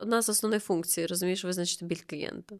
Одна з основних функцій, розумієш, визначити біль клієнта.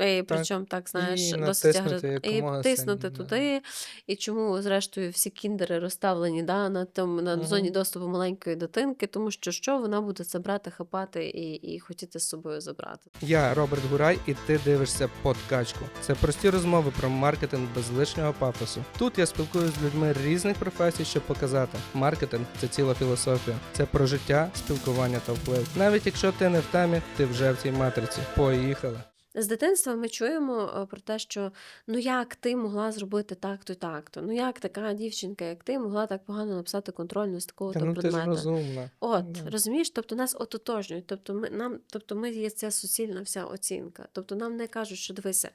І причому так, знаєш, І досить натиснути і тиснути сильніше, да. туди. І чому, зрештою, всі кіндери розставлені да, на, тому, на Мгм. зоні доступу маленької дитинки, тому що що вона буде це брати, хапати і, і хотіти з собою забрати. Я Роберт Гурай, і ти дивишся подкачку. Це прості розмови про маркетинг без лишнього пафосу. Тут я спілкуюся з людьми різних професій, щоб показати. Маркетинг це ціла філософія. Це про життя, спілкування та вплив. Навіть якщо ти не в темі, ти вже в цій матриці. Поїхали. З дитинства ми чуємо е, про те, що ну як ти могла зробити так-то, так-то. Ну як така дівчинка, як ти, могла так погано написати контрольну з такого Та то ну ти ж розумна. От, Да. розумієш, тобто нас ототожнюють, тобто ми нам, тобто ми є ця суцільна вся оцінка. Тобто нам не кажуть, що дивися,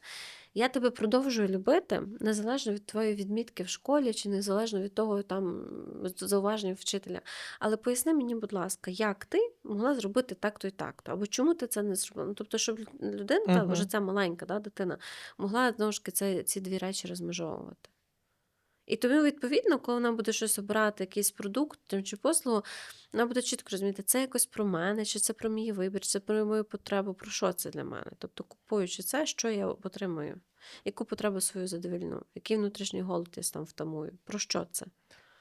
я тебе продовжую любити незалежно від твоєї відмітки в школі, чи незалежно від того там зауваження вчителя. Але поясни мені, будь ласка, як ти могла зробити так-то і так-то, або чому ти це не зробила? Ну, тобто, щоб людина, uh -huh. та вже ця маленька да, дитина, могла знову ж таки ці дві речі розмежовувати. І тому, відповідно, коли вона буде щось обирати, якийсь продукт чи послугу, вона буде чітко розуміти, це якось про мене, чи це про мій вибір, чи це про мою потребу, про що це для мене. Тобто, купуючи це, що я отримую, яку потребу свою задовільну, який внутрішній голод я там втамую, про що це?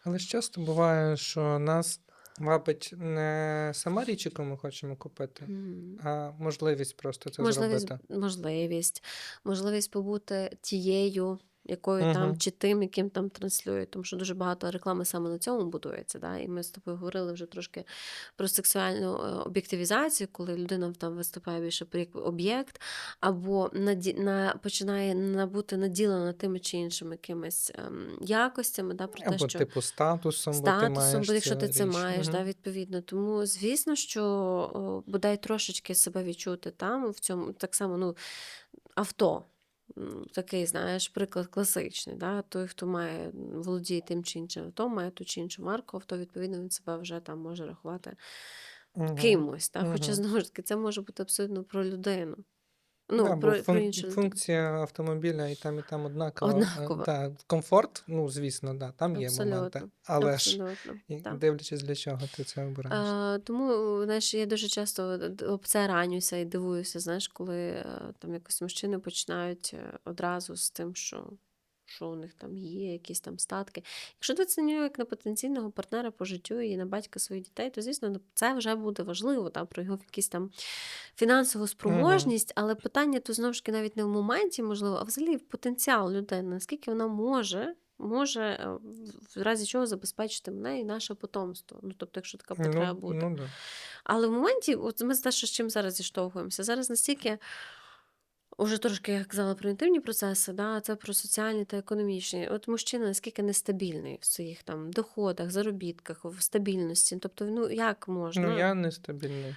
Але ж часто буває, що нас вабить не сама річ, яку ми хочемо купити, М. а можливість просто це можливість, зробити. можливість, можливість побути тією, якою там, чи тим, яким там транслюють, тому що дуже багато реклами саме на цьому будується. Да? І ми з тобою говорили вже трошки про сексуальну е, об'єктивізацію, коли людина там виступає більше як об'єкт, або наді... на... починає набути наділена тими чи іншими якимись ем, якостями, да, про те, Або що типу статусом, бо ти маєш бо якщо ти це річ. маєш, да, відповідно. Тому, звісно, що о, бодай трошечки себе відчути там, в цьому так само, ну, авто. Такий, знаєш, приклад класичний. Да? Той, хто має володіє тим чи іншим авто, має ту чи іншу марку, авто, відповідно, він себе вже там може рахувати угу. кимось. Да? Хоча, угу. знову ж таки, це може бути абсолютно про людину. Ну, Да, про, бо про іншу людину. функція автомобіля і там, і там однакова. Е, Однакова. Да, комфорт, ну звісно, да, там є моменти. Абсолютно. Але ж Абсолютно. і так. дивлячись для чого ти це обираєш. А, тому, знаєш, я дуже часто д- об це ранюся і дивуюся, знаєш, коли е, там якось мужчини починають е, одразу з тим, що, що у них там є, якісь там статки. Якщо дивитися на нього як на потенційного партнера по життю і на батька своїх дітей, то звісно ну, це вже буде важливо та, про його якісь там фінансову спроможність, але питання то знову ж таки навіть не в моменті, можливо, а взагалі в потенціал людини, наскільки вона може. Може е, в- в разі чого забезпечити мене і наше потомство. Ну тобто, якщо така потреба ну, буде. ну, да. Але в моменті, от ми те, що з чим зараз зіштовхуємося. Зараз настільки, уже трошки я казала про інтимні процеси, да, це про соціальні та економічні. От мужчина наскільки нестабільний в своїх там доходах, заробітках, в стабільності. Тобто, ну як можна? Ну, я нестабільний.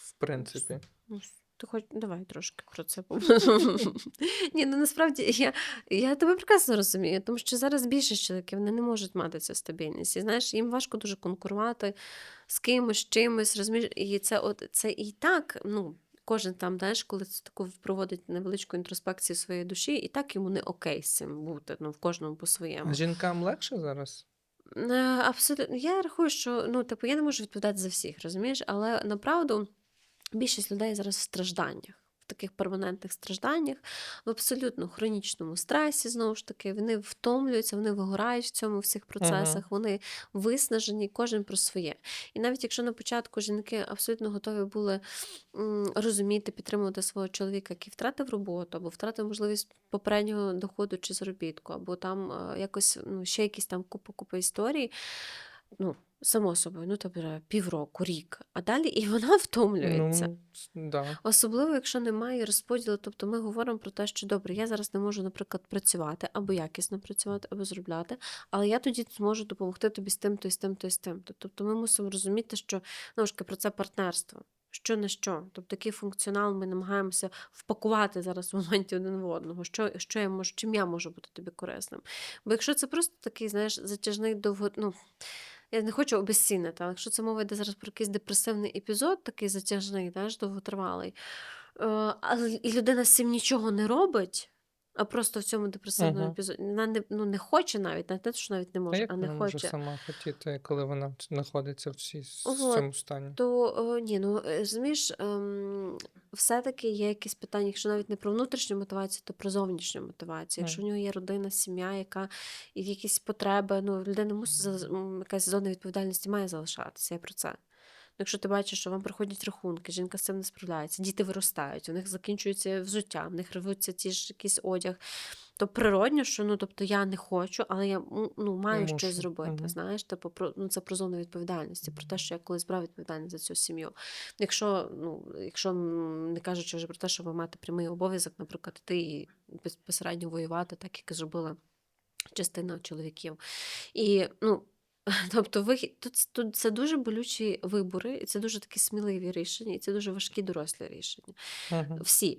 В принципі. Ну, ти хоч давай трошки про це Ні, ну насправді я, я тебе прекрасно розумію, тому що зараз більшість чоловіків вони не можуть мати цю стабільність. І знаєш, їм важко дуже конкурувати з кимось, з чимось, розумієш, і це от це і так, ну. Кожен там, знаєш, коли це таку проводить невеличку інтроспекцію своєї душі, і так йому не окей з цим бути. Ну, в кожному по-своєму. Жінкам легше зараз? Е, Абсолютно. Я рахую, що ну, типу, я не можу відповідати за всіх, розумієш, але направду більшість людей зараз в стражданнях. В таких перманентних стражданнях, в абсолютно хронічному стресі, знову ж таки, вони втомлюються, вони вигорають в цьому всіх процесах, вони виснажені, кожен про своє. І навіть якщо на початку жінки абсолютно готові були м, розуміти, підтримувати свого чоловіка, який втратив роботу, або втратив можливість попереднього доходу чи заробітку, або там е, якось ну, ще якісь там купа-купа історій. Ну, само собою, ну тобто півроку, рік, а далі і вона втомлюється. Ну, да. Особливо, якщо немає розподілу, тобто ми говоримо про те, що добре, я зараз не можу, наприклад, працювати або якісно працювати, або зробляти, але я тоді зможу допомогти тобі з тим, то і з тим, то і з тим. Тобто ми мусимо розуміти, що ну, ж про це партнерство. Що на що. Тобто такий функціонал ми намагаємося впакувати зараз в моменті один в одного. Що, що я можу, чим я можу бути тобі корисним? Бо якщо це просто такий, знаєш, затяжний довго. Ну, я не хочу обесцінити, але якщо це мова йде зараз про якийсь депресивний епізод, такий затяжний, знаєш, довготривалий, е, і людина з цим нічого не робить, а просто в цьому депресивному епізоді вона не, ну, не хоче навіть, не те, що навіть не А може, як а не вона може хоче. сама хотіти, коли вона знаходиться в цій- в цьому стані? То ні, ну е, розумієш, ем, все-таки є якісь питання, якщо навіть не про внутрішню мотивацію, то про зовнішню мотивацію. Якщо в Мгм. нього є родина, сім'я, яка і якісь потреби, ну людина мусить якась зона відповідальності має залишатися. Я про це. Ну, Якщо ти бачиш, що вам приходять рахунки, жінка з цим не справляється, діти виростають, у них закінчується взуття, в них рвуться ті ж якийсь одяг. То природньо, що ну тобто я не хочу, але я ну, маю Мушу. щось зробити. Мгм. Знаєш, типу про ну це про зону відповідальності, про те, що я колись брав відповідальність за цю сім'ю. Якщо ну якщо не кажучи вже про те, що ви маєте прямий обов'язок, наприклад, ти і безпосередньо воювати, так як і зробила частина чоловіків. І ну. Тобто вихід тут, тут це дуже болючі вибори, і це дуже такі сміливі рішення, і це дуже важкі дорослі рішення всі.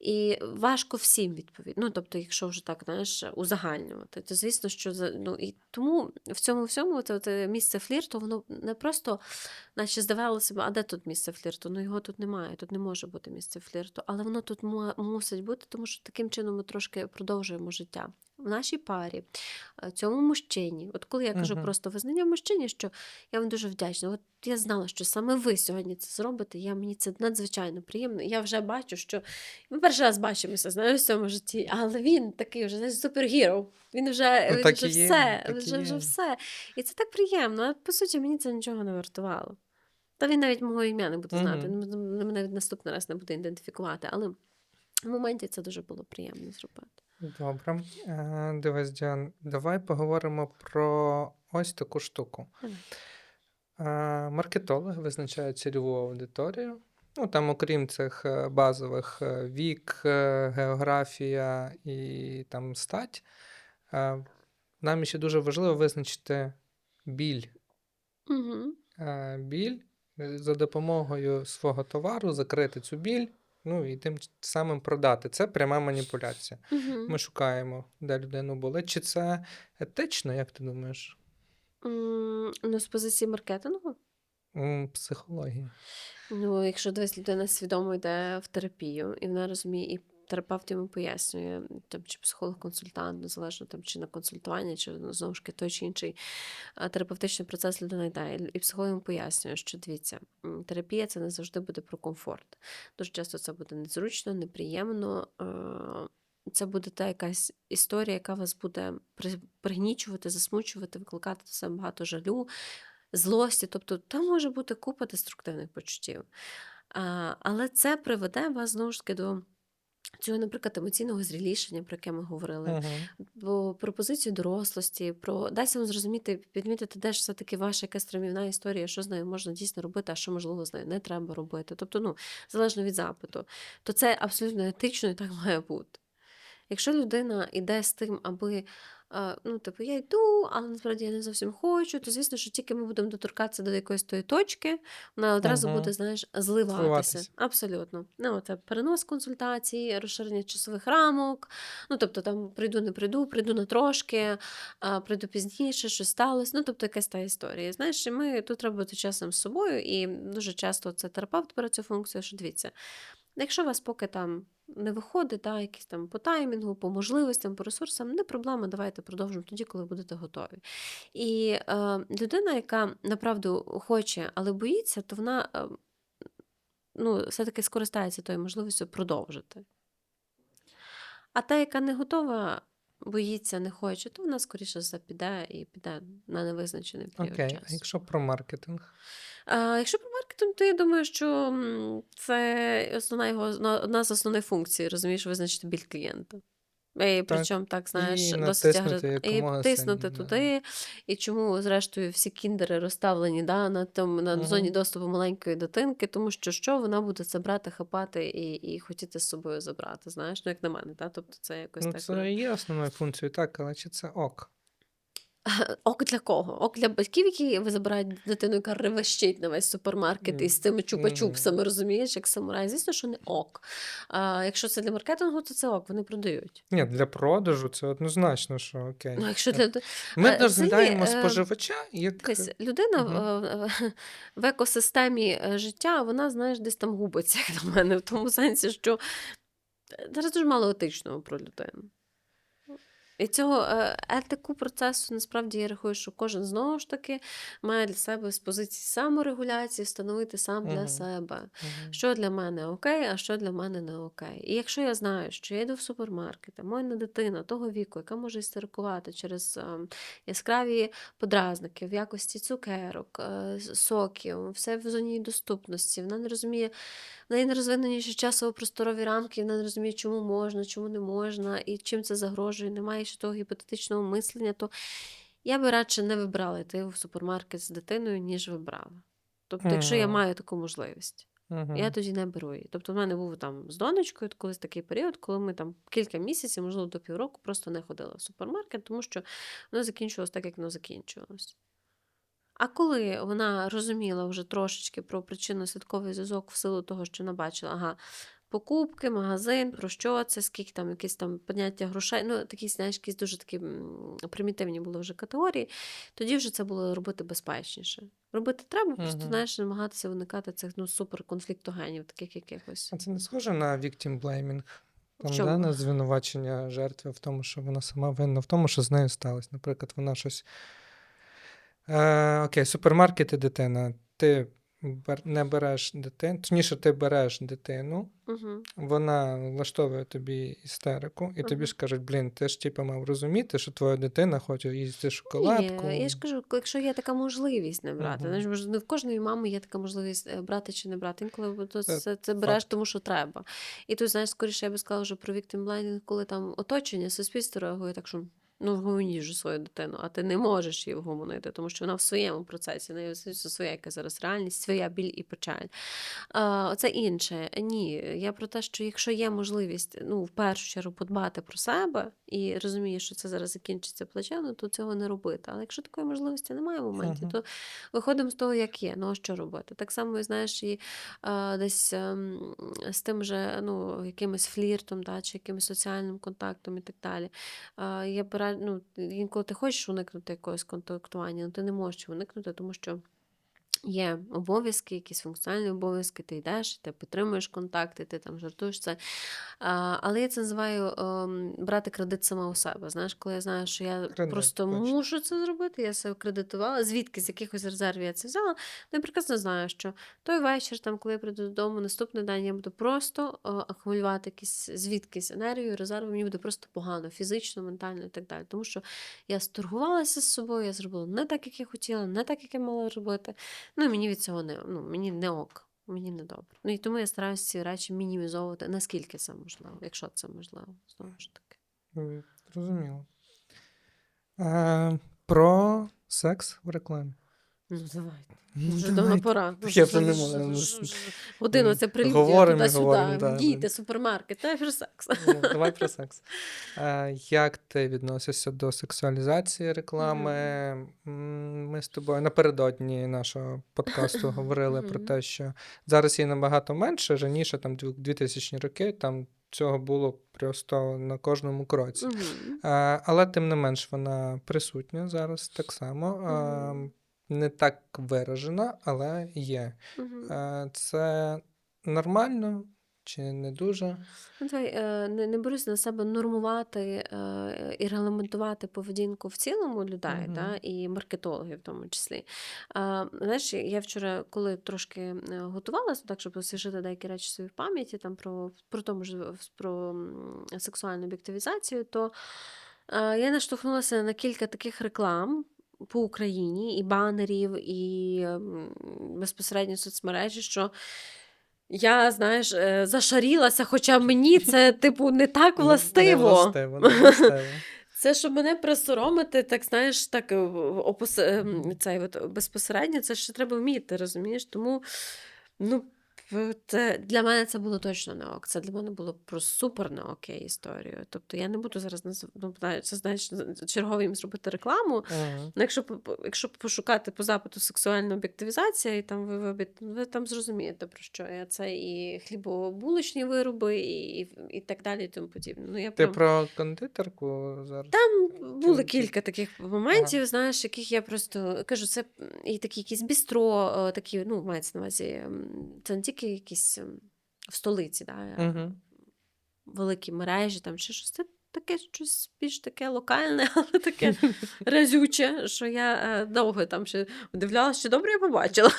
І важко всім відповідати. Ну, тобто, якщо вже так знаєш, узагальнювати, то звісно, що ну, і тому в цьому всьому це, це місце флірту, воно не просто, наче здавалося б, а де тут місце флірту? Ну його тут немає, тут не може бути місце флірту, але воно тут му- мусить бути, тому що таким чином ми трошки продовжуємо життя. В нашій парі, е, цьому мужчині, от коли я кажу Мгм. просто визнання мужчині, що я вам дуже вдячна. От я знала, що саме ви сьогодні це зробите. Я мені це надзвичайно приємно. Я вже бачу, що ми перший раз бачимося, знаєш, в цьому житті, але він такий вже знаєш, супергіро. Він вже, Ну, він вже є, все, вже, вже все. І це так приємно. А по суті, мені це нічого не вартувало. Та він навіть мого ім'я не буде знати. Мгм. Він мене навіть наступний раз не буде ідентифікувати. Але в моменті це дуже було приємно зробити. Добре. Е, Дивись, Діан, давай поговоримо про ось таку штуку. Е, Маркетологи визначають цільову аудиторію. Ну, там, окрім цих е, базових вік, географія і там стать, нам ще дуже важливо визначити біль. Угу. Біль за допомогою свого товару закрити цю біль, ну і тим самим продати. Це пряма маніпуляція. Угу. Ми шукаємо, де людину болить. Чи це етично, як ти думаєш? Ну, з позиції маркетингу. М, Психологія. Ну, якщо десь людина свідомо йде в терапію, і вона розуміє, і терапевт йому пояснює, там, чи психолог-консультант, незалежно там, чи на консультування, чи ну, знову ж той чи інший терапевтичний процес людина йде. І- психолог йому пояснює, що дивіться, терапія це не завжди буде про комфорт. Дуже часто це буде незручно, неприємно. Це буде та якась історія, яка вас буде пригнічувати, засмучувати, викликати до себе багато жалю, злості. Тобто там може бути купа деструктивних почуттів. Але це приведе вас знову ж таки до цього, наприклад, емоційного зрілішення, про яке ми говорили, Угу. про пропозицію дорослості, про дасть вам зрозуміти, підмітити, де ж все-таки ваша якась травмівна історія, що з нею можна дійсно робити, а що можливо з нею не треба робити. Тобто, ну, залежно від запиту, то це абсолютно етично і так має бути. Якщо людина йде з тим, аби ну, типу, я йду, але насправді я не зовсім хочу, то звісно, що тільки ми будемо доторкатися до якоїсь тої точки, вона одразу Мгм. буде, знаєш, зливатися. Зливатися. Абсолютно. Ну, це перенос консультацій, розширення часових рамок. Ну, тобто, там прийду, не прийду, прийду на трошки, прийду пізніше, що сталося. Ну, тобто, якась та історія. Знаєш, і ми тут треба бути чесним з собою, і дуже часто це терапевт бере цю функцію, що дивіться. Якщо у вас поки там не виходить, да, якісь там по таймінгу, по можливостям, по ресурсам, не проблема, давайте продовжимо тоді, коли будете готові. І е, людина, яка направду хоче, але боїться, то вона е, ну, все-таки скористається тою можливістю продовжити. А та, яка не готова, боїться, не хоче, то вона скоріше за піде і піде на невизначений період Окей, часу. а якщо про маркетинг? А, якщо про то я думаю, що це основна його одна з основних функцій, розумієш, визначити біль клієнта. І причому так, знаєш, і досить агресивно. І тиснути туди. І чому, зрештою, всі кіндери розставлені да, на, тому, на Мгм. зоні доступу маленької дитинки, тому що що вона буде це брати, хапати і, і хотіти з собою забрати. Знаєш, ну як на мене, да? тобто це якось Ну, так. це є основною функцією, так, але чи це ок? Ок для кого? Ок для батьків, які ви забирають дитину, яка ревещить на весь супермаркет із цими чупа-чупсами, розумієш, як самурай. Звісно, що не ок. А якщо це для маркетингу, то це ок, вони продають. Ні, для продажу це однозначно, що окей. Ну, якщо для Ми е, розглядаємо взагалі, е, споживача як Дивись, людина Мгм. в, екосистемі е, життя, вона, знаєш, десь там губиться, як на мене, в тому сенсі, що зараз дуже мало етичного про людину. І цього е, етику процесу насправді я рахую, що кожен знову ж таки має для себе з позиції саморегуляції встановити сам для Мгм. себе. Мгм. Що для мене окей, а що для мене не окей. І якщо я знаю, що я йду в супермаркет, а моя дитина того віку, яка може істерикувати через ем, яскраві подразники в якості цукерок, е, соків, все в зоні доступності, вона не розуміє, в неї не розвинені ще часово-просторові рамки, вона не розуміє, чому можна, чому не можна, і чим це загрожує, немає ще того гіпотетичного мислення, то я би радше не вибрала йти в супермаркет з дитиною, ніж вибрала. Тобто, якщо я маю таку можливість. Мгм. Я тоді не беру її. Тобто, в мене був там з донечкою колись такий період, коли ми там кілька місяців, можливо, до півроку, просто не ходили в супермаркет, тому що воно закінчувалось так, як воно закінчувалось. А коли вона розуміла вже трошечки про причинно-слідковий зв'язок в силу того, що вона бачила, ага, покупки, магазин, про що це, скільки там якісь там поняття грошей, ну такі, знаєш, якісь дуже такі примітивні були вже категорії, тоді вже це було робити безпечніше. Робити треба, просто знаєш, намагатися уникати цих ну, суперконфліктогенів, таких якихось. А це не схоже на victim blaming? Там, да, на звинувачення жертви в тому, що вона сама винна в тому, що з нею сталося. Наприклад, вона щось. Е, окей, супермаркет і дитина. Ти не береш дитину, точніше, ти береш дитину, Угу. вона влаштовує тобі істерику, і тобі Мгм. ж кажуть, блін, ти ж типу мав розуміти, що твоя дитина хоче їсти шоколадку. Ні, я ж кажу, якщо є така можливість не брати, знаєш, може, не в кожної мами є така можливість е, брати чи не брати. Інколи то Це це, це береш, тому що треба. І тут, знаєш, скоріше я би сказала вже про blaming, коли там оточення, суспільство реагує так, що ну вгомоніш же свою дитину, а ти не можеш її вгомонити, тому що вона в своєму процесі, не своя яка зараз реальність, своя біль і печаль. А, це інше. Ні, я про те, що якщо є можливість ну, в першу чергу подбати про себе і розумієш, що це зараз закінчиться плачевно, то цього не робити. Але якщо такої можливості немає в моменті, Мгм. то виходимо з того, як є. Ну а що робити? Так само, знаєш, і а, десь ем, з тим же ну, якимось фліртом, да, чи якимось соціальним контактом і так далі. А, я ну, інколи ти хочеш уникнути якогось контактування, але ти не можеш уникнути, тому що. Є обов'язки, якісь функціональні обов'язки, ти йдеш, ти підтримуєш контакти, ти там жартуєш це. А, але я це називаю ем, брати кредит сама у себе. Знаєш, коли я знаю, що я Кредит, просто точно. мушу це зробити, я себе кредитувала, звідки з якихось резервів я це взяла. Я прекрасно знаю, що той вечір, там, коли я прийду додому, наступний день я буду просто е, акумулювати якісь звідкись енергію, резерви, мені буде просто погано, фізично, ментально і так далі. Тому що я сторгувалася з собою, я зробила не так, як я хотіла, не так, як я мала робити. Ну і мені від цього не ну, мені не ок, мені не добре. Ну і тому я стараюся ці речі мінімізовувати, наскільки це можливо, якщо це можливо, знову ж таки. Розуміло Зрозуміло. Е, про секс в рекламі. Ну давай. Ну, Вже давайте. давно пора. Я вже не можу. ну, Годину це прелюдія туди-сюди. да, Дійте, супермаркет, та про секс. Ну, Давай про секс. Як ти відносишся до сексуалізації реклами? Ми з тобою напередодні нашого подкасту говорили про те, що зараз її набагато менше. Раніше, там 2000 роки, там цього було просто на кожному кроці. Але тим не менш вона присутня зараз так само. Не так виражена, але є. Е, Це нормально чи не дуже? Ну, давай, е, не, не берусь на себе нормувати е, і регламентувати поведінку в цілому людей, Мгм. да, і маркетологів в тому числі. Знаєш, я вчора, коли трошки готувалася, так, щоб освіжити деякі речі собі в пам'яті, там про, про тому ж про сексуальну об'єктивізацію, то е, я наштовхнулася на кілька таких реклам. По Україні і банерів, і безпосередньо соцмережі, що я, знаєш, е, зашарілася, хоча мені це, типу, не так властиво. Не властиво. не властиво. Це, щоб мене присоромити, так знаєш, так опос... ем, цей от, безпосередньо, це ще треба вміти, розумієш? Тому, ну, це, для мене це було точно не ок. Це для мене було про супер не окей історію. Тобто я не буду зараз ну, це знаєш, чергово їм зробити рекламу. Мгм. Ну, якщо, якщо пошукати по запиту сексуальна об'єктивізація, і там ви, ви, ви там зрозумієте, про що я. Це і хлібобулочні вироби, і, і так далі, і тому подібне. Ну, я Ти прям... про кондитерку зараз? Там були кілька таких моментів, знаєш, яких я просто кажу, це і такі якісь бістро, е, такі, ну, мається на увазі, це не тільки якісь в столиці, да, Угу. великі мережі там чи щось. Це таке щось більш таке локальне, але таке разюче, що я е, довго там ще дивлялася, чи добре я побачила.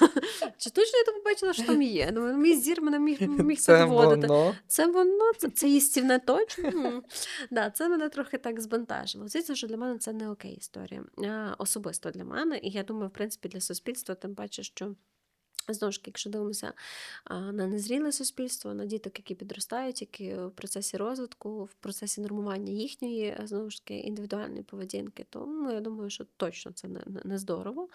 Чи точно я то побачила, що там є. Думаю, мій зір мене міг, міг Це підводити. воно. Це воно, це, це їстівне точно. Да, це мене трохи так збентежило. Звісно, що для мене це не окей історія. Особисто для мене. І я думаю, в принципі, для суспільства, тим паче, що. Знову ж якщо дивимося на незріле суспільство, на діток, які підростають, які в процесі розвитку, в процесі нормування їхньої знову ж таки індивідуальної поведінки, то ну, я думаю, що точно це не, не, не здорово.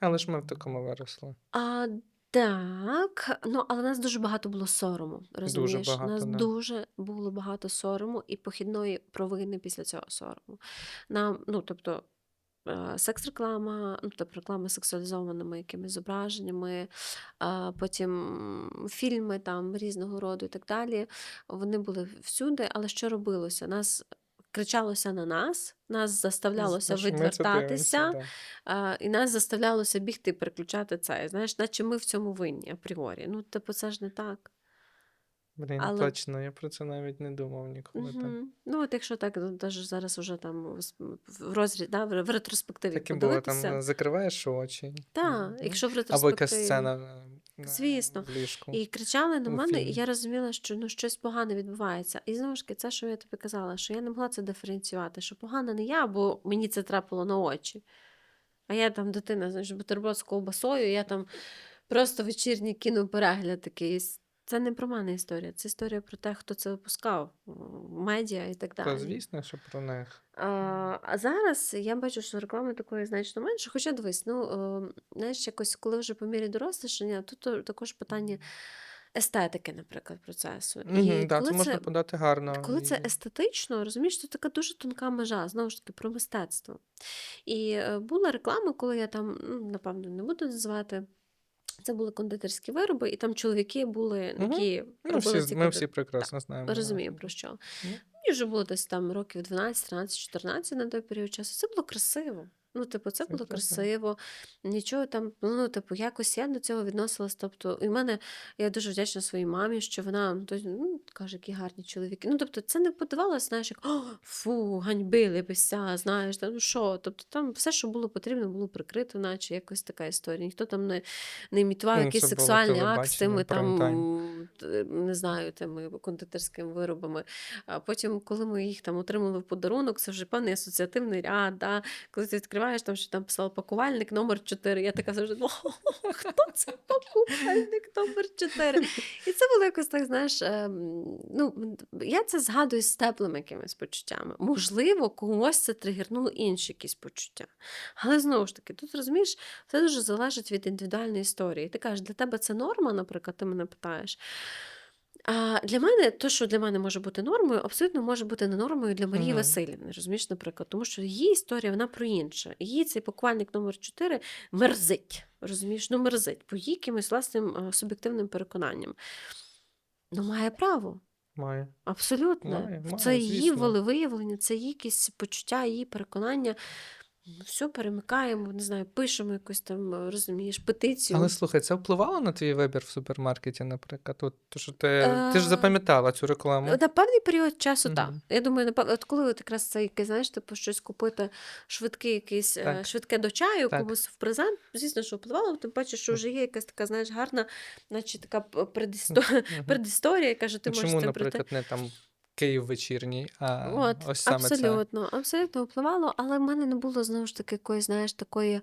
Але ж ми в такому виросли. А, так, ну але нас дуже багато було сорому. Розумієш? багато, нас да. дуже було багато сорому і похідної провини після цього сорому. Нам, ну тобто. Е, Секс-реклама, ну тобто реклама з сексуалізованими якимись зображеннями, потім фільми там різного роду і так далі. Вони були всюди, але що робилося? Нас кричалося на нас, нас заставлялося це відвертатися. да. І нас заставлялося бігти переключати це. Знаєш, наче ми в цьому винні апріорі. Ну, типу, це ж не так. Блін, Але- точно, я про це навіть не думав ніколи. Так. Угу. Ну, от якщо так, ну, даже зараз уже там в розріз, да, в ретроспективі Так і було там, закриваєш очі. Так, ну, якщо в Або якась сцена Звісно. в ліжку. І кричали на мене, і я розуміла, що ну, щось погане відбувається. І знову ж таки, це, що я тобі казала, що я не могла це диференціювати, що погано не я, бо мені це трапило на очі. А я там дитина, знаєш, бутерброд з ковбасою, я там просто вечірній кіноперегляд такий. Це не про мене історія, це історія про те, хто це випускав, в медіа і так далі. Та звісно, що про них. А, а зараз я бачу, що реклами такої значно менше. Хоча дивись, ну знаєш, якось коли вже по мірі дорослішання, тут також питання естетики, наприклад, процесу. Да, коли це можна подати гарно. коли це естетично, розумієш, це така дуже тонка межа, знову ж таки, про мистецтво. І е, була реклама, коли я там, ну, напевно, не буду називати. Це були кондитерські вироби, і там чоловіки були, Мгм. які Ну, робили всі, ці ми всі прекрасно знаємо. Розумію про що. Ну. Мені вже було десь там років 12, 13, 14 на той період часу. Це було красиво. Ну, типу, це Це було красиво, нічого там, ну, типу, якось я до цього відносилась. Тобто, і в мене я дуже вдячна своїй мамі, що вона ну, то- ну, каже, які гарні чоловіки. Ну, тобто, це не подавалося, знаєш, як «О, фу, ганьбили бися, знаєш, ну що. Тобто, там все, що було потрібно, було прикрито, наче якось така історія. Ніхто там не, не імітував Ну, якийсь сексуальний акт з тими там, не знаю, тими кондитерськими виробами. А потім, коли ми їх там отримали в подарунок, це вже певний асоціативний ряд. Да? Коли ти відкриваєш, там що там писав пакувальник номер 4, я така завжди хто це пакувальник номер 4? І це було якось так, знаєш, ем, ну, я це згадую з теплими якимись почуттями. Можливо, когось це тригернуло інші якісь почуття. Але знову ж таки, тут розумієш, все дуже залежить від індивідуальної історії. Ти кажеш, для тебе це норма, наприклад, ти мене питаєш. А для мене, то, що для мене може бути нормою, абсолютно може бути не нормою для Марії Мгм. Васильівни, розумієш, наприклад, тому що її історія вона про інше. Її цей пакувальник номер 4 мерзить. Розумієш, ну мерзить по її якимось власним е, суб'єктивним переконанням. Ну, має право. Має. Абсолютно. Має, має, це її волевиявлення, це її якісь почуття, її переконання. Все, перемикаємо, не знаю, пишемо якусь там, е, розумієш, петицію. Але слухай, це впливало на твій вибір в супермаркеті, наприклад? От, то, що ти, ти ж Е, запам'ятала цю рекламу. На певний період часу, так. Я думаю, напев... от коли от якраз це якесь, знаєш, типу щось купити швидкий, якийсь е, Так. швидке до чаю, Так. комусь в презент, звісно, що впливало, тим паче, що вже є якась така, знаєш, гарна, наче така п- предісто... Мгм. предісторія, яка що ти Ну, можеш Чому, цим прийти. наприклад, не там Київ вечірній, а От, ось саме це. абсолютно, абсолютно впливало, але в мене не було знову ж таки якоїсь, знаєш, такої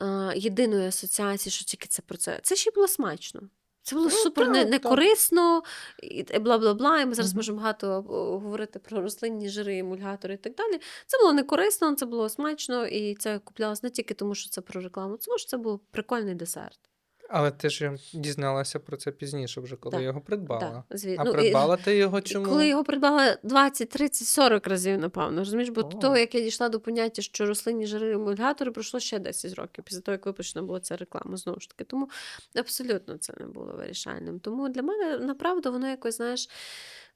е, єдиної асоціації, що тільки це про це. Це ще було смачно. Це було Ну, супер не, так, не так. корисно, і бла бла бла. І ми зараз Мгм. можемо багато говорити про рослинні жири, емульгатори і так далі. Це було не корисно, це було смачно, і це куплялось не тільки тому, що це про рекламу, тому що це був прикольний десерт. Але ти ж дізналася про це пізніше, вже коли Так, його придбала. Так, зві- А ну, і- придбала ти його чому? Коли його придбала 20, 30, 40 разів, напевно. Розумієш, бо О. до того, як я дійшла до поняття, що рослинні жири емульгатори, пройшло ще 10 років після того, як випущена була ця реклама, знову ж таки. Тому абсолютно це не було вирішальним. Тому для мене, направду, воно якось, знаєш,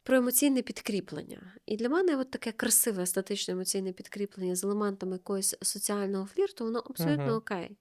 про емоційне підкріплення. І для мене от таке красиве естетичне емоційне підкріплення з елементами якогось соціального флірту, воно абсолютно Мгм. окей.